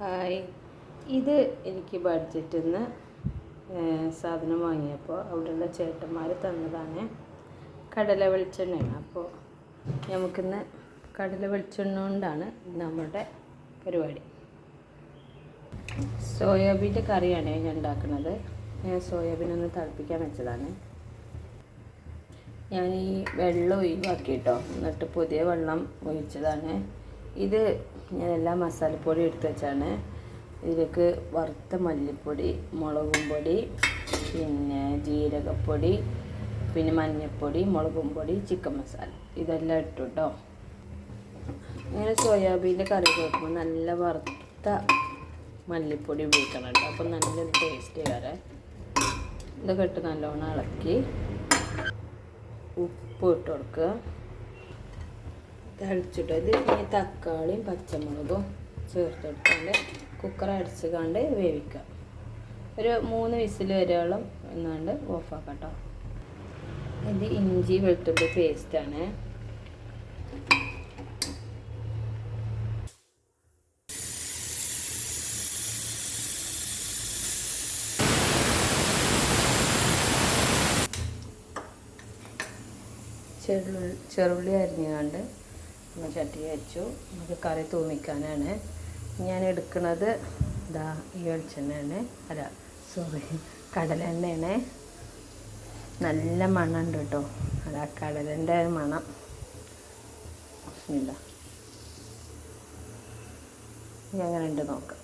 Hi. ഇത് എനിക്ക് ബഡ്ജറ്റിൽ നിന്ന് സാധനം വാങ്ങിയപ്പോൾ അവിടെയുള്ള ചേട്ടന്മാർ തന്നതാണ് കടല വെളിച്ചെണ്ണയാണ്. അപ്പോൾ നമുക്കിന്ന് കടല വെളിച്ചെണ്ണ കൊണ്ടാണ് നമ്മുടെ പരിപാടി. സോയാബീന്റെ കറിയാണ് ഞാൻ ഉണ്ടാക്കുന്നത്. ഞാൻ സോയാബീൻ ഒന്ന് തിളപ്പിക്കാൻ വെച്ചതാണ്. ഞാൻ ഈ വെള്ളം ഒഴിവാക്കി കേട്ടോ എന്നിട്ട് പുതിയ വെള്ളം ഒഴിച്ചതാണ്. ഇത് ഞാൻ എല്ലാ മസാലപ്പൊടി എടുത്ത് വെച്ചാണ്. ഇതിലേക്ക് വറുത്ത മല്ലിപ്പൊടി മുളകും പൊടി പിന്നെ ജീരകപ്പൊടി പിന്നെ മഞ്ഞൾപ്പൊടി മുളകും പൊടി ചിക്കൻ മസാല. ഇതെല്ലാം ഇട്ടു കേട്ടോ ഇങ്ങനെ സോയാബീന്റെ കറി വെക്കുമ്പോൾ നല്ല വറുത്ത മല്ലിപ്പൊടി ഉപയോഗിക്കണം കേട്ടോ അപ്പം നല്ലൊരു ടേസ്റ്റ് വരെ ഇതൊക്കെ ഇട്ട് നല്ലോണം ഇളക്കി ഉപ്പ് ഇട്ട് കൊടുക്കുക. തളിച്ചിട്ട്. ഇത് ഈ തക്കാളിയും പച്ചമുളകും ചേർത്ത് കൊടുക്കാണ്ട് കുക്കർ അടിച്ച് കണ്ട് വേവിക്കുക. ഒരു മൂന്ന് വിസിൽ വരെയോളം എന്നാണ്ട് ഓഫാക്കാം കേട്ടോ ഇത് ഇഞ്ചി വെളുത്തുള്ളി പേസ്റ്റാണ് ചെറുള്ളി ചെറുള്ളി അരിഞ്ഞുകൊണ്ട് നമ്മൾ ചട്ടി വെച്ചു. നമുക്ക് കറി തൂമിക്കാനാണ്. ഞാൻ എടുക്കുന്നത് ഇതാ ഈ വെളിച്ചെണ്ണയാണ്. അല്ല സോറി കടലെണ്ണയാണ് നല്ല മണമുണ്ട് കേട്ടോ. അതാ കടലന്റെ മണം. ഇല്ല. എങ്ങനെ ഉണ്ട് നോക്കാം.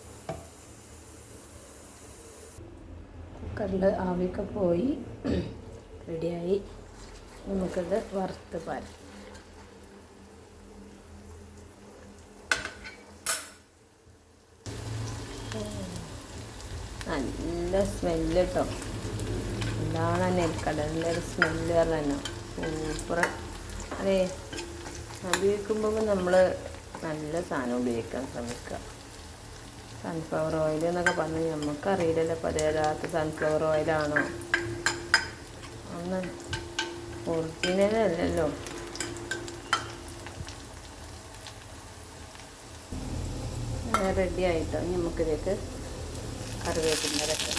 കുക്കറിൽ ആവിയൊക്കെ പോയി. റെഡിയായി നമുക്കത് വറുത്ത് പാൽ നല്ല സ്മെല്ല് കേട്ടോ എന്താണ് നെൽക്കടലിന്റെ ഒരു സ്മെല്ല് പറഞ്ഞോ? സൂപ്പർ. അതെ ഉപയോഗിക്കുമ്പോൾ നമ്മൾ നല്ല സാധനം ഉപയോഗിക്കാൻ ശ്രമിക്കുക. സൺഫ്ലവർ ഓയിൽ എന്നൊക്കെ പറഞ്ഞാൽ നമുക്കറിയില്ലല്ലോ പതേരാത്ത സൺഫ്ലവർ ഓയിലാണോ ഒന്ന് ഒറിജിനൽ അല്ലല്ലോ. റെഡി ആയിട്ടോ? ഇനി നമുക്കിതിലേക്ക് കറിവേപ്പിന്റെതൊക്കെ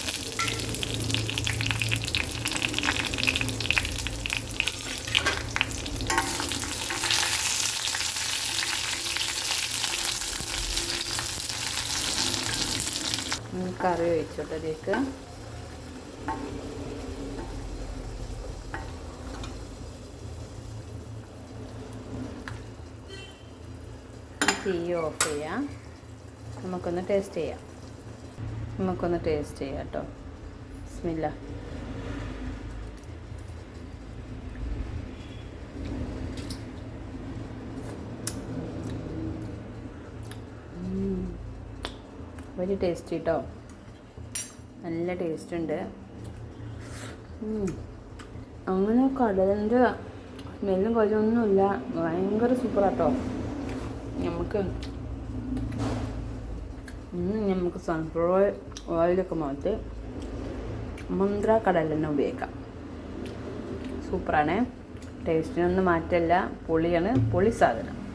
കറി ഒഴിച്ചോട്ടെ ഇതിലേക്ക് തീ ഓഫ് ചെയ്യാം. നമുക്കൊന്ന് ടേസ്റ്റ് ചെയ്യാം. നമുക്കൊന്ന് ടേസ്റ്റ് ചെയ്യാം കേട്ടോ. സ്മില്ല വലിയ ടേസ്റ്റ് കേട്ടോ. നല്ല ടേസ്റ്റ് ഉണ്ട്. അങ്ങനെ കടലിന്റെ സ്മെല്ലും കുറച്ചൊന്നുമില്ല ഭയങ്കര സൂപ്പറാട്ടോ നമുക്ക് നമുക്ക് സൺഫ്ലവർ ഓയിലൊക്കെ മാറ്റി മന്ത്ര കടലെണ്ണ ഉപയോഗിക്കാം. സൂപ്പറാണ് ടേസ്റ്റിനൊന്നും മാറ്റമില്ല പുളിയാണ്. പുളി സാധനം.